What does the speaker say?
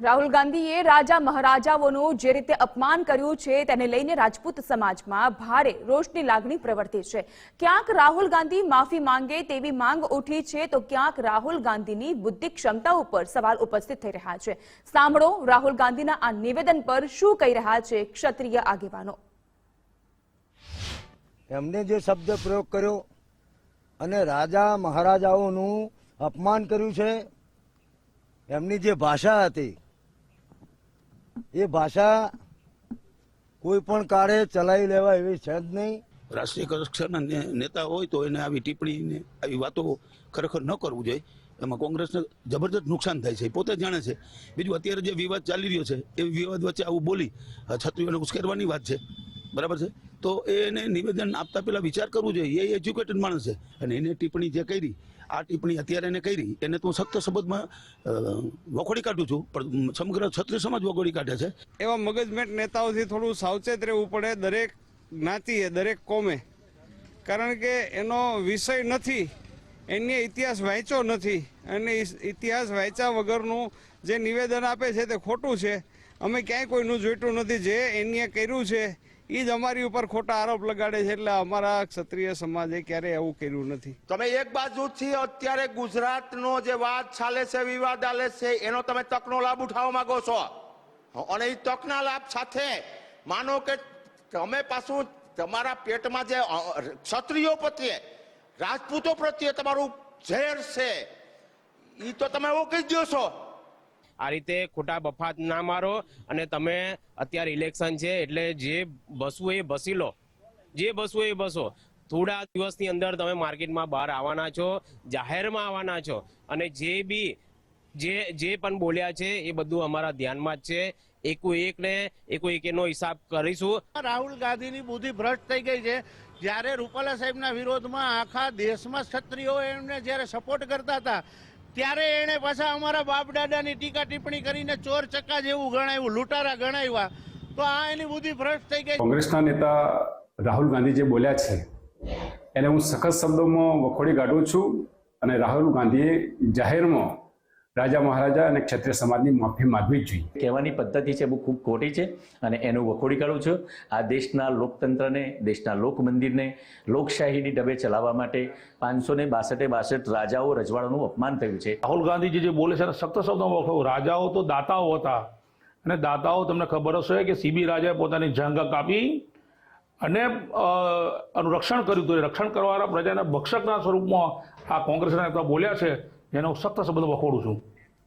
રાહુલ ગાંધીએ રાજા મહારાજાઓનું જે રીતે અપમાન કર્યું છે તેને લઈને રાજપૂત સમાજમાં ભારે રોષની લાગણી પ્રવર્તી છે. ક્યાંક રાહુલ ગાંધી માફી માંગે તેવી માંગ ઉઠી છે તો ક્યાંક રાહુલ ગાંધીની બુદ્ધિ ક્ષમતા ઉપર સવાલ ઉપસ્થિત થઈ રહ્યા છે. સાંભળો, રાહુલ ગાંધીના આ નિવેદન પર શું કહી રહ્યા છે ક્ષત્રિય આગેવાનો. એમને જે શબ્દ પ્રયોગ કર્યો અને રાજા મહારાજાઓનું અપમાન કર્યું છે, એમની જે ભાષા હતી એ ભાષા કોઈ પણ કાળે ચલાવી લેવા એવી છે જ નહીં. રાષ્ટ્રીય કક્ષાના નેતા હોય તો એને આવી ટિપ્પણી ને આવી વાતો ખરેખર ન કરવું જોઈએ. એમાં કોંગ્રેસને જબરદસ્ત નુકસાન થાય છે પોતે જાણે છે. બીજું અત્યારે જે વિવાદ ચાલી રહ્યો છે, એ વિવાદ વચ્ચે આવું બોલી છત્રીઓને ઉશ્કેરવાની વાત છે. બરાબર છે? તો એને નિવેદન આપતા પહેલાં વિચાર કરવું જોઈએ. એ એજ્યુકેટેડ માણસ છે. અને એને ટિપ્પણી જે કરી, આ ટિપ્પણી અત્યારે એને કરી, એને તો હું સખ્ત શબ્દમાં વખોડી કાઢું છું. પણ સમગ્ર ક્ષત્રિય સમાજ વખોડી કાઢે છે. એવા મગજમેટ નેતાઓથી થોડું સાવચેત રહેવું પડે. દરેક જ્ઞાતિએ, દરેક કોમે. કારણ કે એનો વિષય નથી. એને ઇતિહાસ વાંચ્યો નથી. અને ઇતિહાસ વાંચ્યા વગરનું જે નિવેદન આપે છે તે ખોટું છે. અમે ક્યાંય કોઈનું જોઈતું નથી. જે એનીએ કર્યું છે એ જ અમારી ઉપર ખોટા આરોપ લગાડે છે એટલે અમારા ક્ષત્રિય સમાજે ક્યારેય એવું કર્યું નથી. તમે એક બાજુથી અત્યારે ગુજરાતનો જે વાત ચાલે છે, વિવાદ ચાલે છે, એનો તમે તકનો લાભ ઉઠાવવા માંગો છો? અને એ તકના લાભ સાથે માનો કે તમે પાછું તમારા પેટમાં જે ક્ષત્રિયો પ્રત્યે, રાજપૂતો પ્રત્યે તમારું ઝેર છે. એ તો તમે એવું કહી દો છો. આ રીતે ખોટા બફાત ના મારો અને તમે અત્યારે ઇલેક્શન છે એટલે જે બસવું એ બસી લો, જે બસવું એ બસો. થોડા દિવસની અંદર તમે માર્કેટમાં બહાર આવવાના છો, જાહેરમાં આવવાના છો અને જે બી, જે જે પણ બોલ્યા છે એ બધું અમારા ધ્યાનમાં જ છે. એકો એક ને એકો એક એનો હિસાબ કરીશું. રાહુલ ગાંધીની બુદ્ધિ ભ્રષ્ટ થઈ ગઈ છે. જ્યારે રૂપાલા સાહેબના વિરોધમાં આખા દેશમાં ક્ષત્રિયો એમને જ્યારે સપોર્ટ કરતા હતા ત્યારે એણે પાછા અમારા બાપ દાદાની ટીકા ટિપ્પણી કરીને ચોર ચક્કા જેવું ગણાવ્યું, લૂંટારા ગણાવ્યા. તો આ એની બુદ્ધિ ભ્રષ્ટ થઈ ગઈ. કોંગ્રેસના નેતા રાહુલ ગાંધી જે બોલ્યા છે. એને હું સખત શબ્દોમાં વખોડી કાઢું છું અને રાહુલ ગાંધીએ જાહેરમાં રાજા મહારાજા અને ક્ષત્રિય સમાજની માફી માગવી જ જોઈએ. કહેવાની પદ્ધતિ છે બહુ ખૂબ ખોટી છે અને એનું વખોડી કાઢું છું. આ દેશના લોકતંત્રને દેશના લોકમંદિરને લોકશાહીની ડબે ચલાવવા માટે પાંચસો ને બાસઠે બાસઠ રાજાઓ રજવાડાનું અપમાન થયું છે. રાહુલ ગાંધીજી જે બોલે છે એને સખ્ત શબ્દોમાં વખો રાજાઓ તો દાતાઓ હતા અને દાતાઓ તમને ખબર હશે કે સીબી રાજાએ પોતાની જંગ કાપી અને આનું રક્ષણ કર્યું હતું. રક્ષણ કરવાના પ્રજાના ભક્ષકના સ્વરૂપમાં આ કોંગ્રેસના નેતા બોલ્યા છે. જેનો હું શબ્દ વખોડું છું